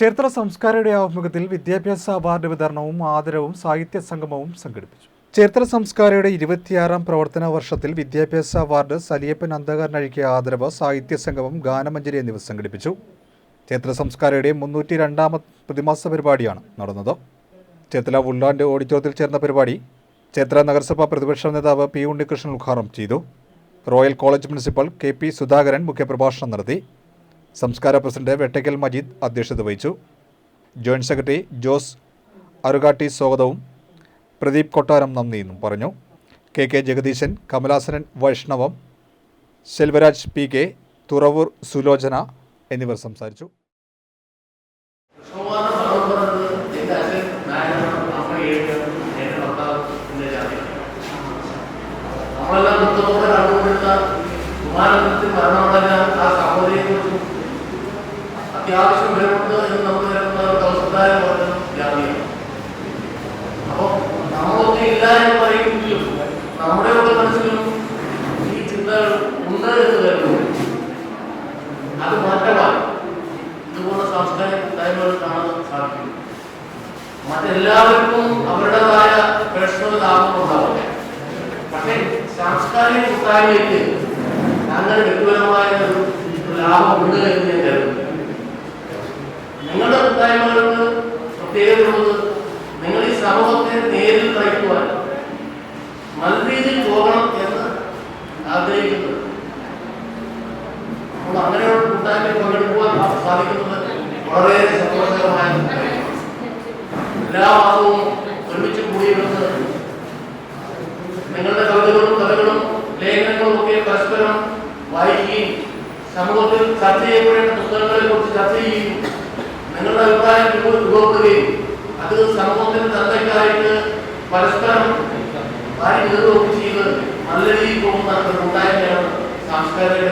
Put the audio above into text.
ചേർത്തല സംസ്കാരയുടെ ആഭിമുഖ്യത്തിൽ വിദ്യാഭ്യാസ അവാർഡ് വിതരണവും ആദരവും സാഹിത്യ സംഗമവും സംഘടിപ്പിച്ചു. ചരിത്ര സംസ്കാരയുടെ ഇരുപത്തിയാറാം പ്രവർത്തന വർഷത്തിൽ വിദ്യാഭ്യാസ അവാർഡ് സലിയപ്പൻ അന്ധകാരനഴിക്കിയ ആദരവ് സാഹിത്യ സംഗമം ഗാനമഞ്ജരി എന്നിവ സംഘടിപ്പിച്ചു. ചരിത്ര സംസ്കാരയുടെ മുന്നൂറ്റി രണ്ടാമത് പ്രതിമാസ പരിപാടിയാണ് നടന്നത്. ചേർത്തല ഉള്ളാന്റെ ഓഡിറ്റോറിയത്തിൽ ചേർന്ന പരിപാടി ചേർത്തല നഗരസഭാ പ്രതിപക്ഷ നേതാവ് പി ഉണ്ണികൃഷ്ണൻ ഉദ്ഘാടനം ചെയ്തു. Royal college principal K P Sudhakaran മുഖ്യപ്രഭാഷണം നടത്തി. സംസ്കാര പ്രസിഡന്റ് വെട്ടയ്ക്കൽ മജീദ് അധ്യക്ഷത വഹിച്ചു. ജോയിന്റ് സെക്രട്ടറി ജോസ് അറുകാട്ടി സ്വാഗതവും പ്രദീപ് കൊട്ടാരം നന്ദിയെന്നും പറഞ്ഞു. K K Jagadeesan Kamalasanan Vaishnavam Selvaraj P K Thuravoor Sulochana എന്നിവർ സംസാരിച്ചു. നമ്മളെല്ലാം മരണമടഞ്ഞ ആ സഹോദരിയെ കുറിച്ചും അത്യാവശ്യം വരുന്നുണ്ട് എന്ന് നമുക്ക് വരുന്ന ഒരു സംസ്കാരം പറഞ്ഞ ജാതിയാണ് അപ്പോൾ നമ്മളൊക്കെ ഇല്ല എന്ന് പറയുമെങ്കിലും നമ്മുടെ ഒക്കെ മനസ്സിലും ഈ ചിന്തകൾ ഉണ്ട് എന്ന് കരുതുന്നു അത് മാറ്റമാണ് ഇതുപോലെ സാംസ്കാരിക കൂട്ടായ്മകൾ കാണാൻ സാധിക്കും മറ്റെല്ലാവർക്കും അവരുടേതായ പേഴ്സണൽ ലാഭം ഉണ്ടാവും പക്ഷേ സാംസ്കാരിക കൂട്ടായ്മയ്ക്ക് അങ്ങനെ വ്യക്തിപരമായ ഒരു എന്ന് ഞാൻ കരുതുന്നു നിങ്ങളുടെ കൂട്ടായ്മകൾക്ക് പ്രത്യേകതയുള്ളത് നിങ്ങൾ ഈ സമൂഹത്തെ നേരിൽ നയിക്കുവാൻ രീതിയിൽ പോകണം എന്ന് ആഗ്രഹിക്കുന്നത് അപ്പോൾ അങ്ങനെയുള്ള കൂട്ടായ്മയിൽ പങ്കെടുക്കുവാൻ സാധിക്കുന്നത് വളരെ സന്തോഷകരമായ. എല്ലാ മാസവും ഒരുമിച്ച് കൂടിയിരുന്നത് നിങ്ങളുടെ കവിതകളും കഥകളും ലേഖനങ്ങളും ഒക്കെ പരസ്പരം വായിക്കുകയും സമൂഹത്തിൽ ചർച്ച ചെയ്യപ്പെടേണ്ട പുസ്തകങ്ങളെ കുറിച്ച് ചർച്ച ചെയ്യുകയും പരസ്പരം കയറുകയൊക്കെ ചെയ്ത് നല്ല രീതിയിൽ പോകുന്ന കൂട്ടായ്മയാണ് സാംസ്കാരിക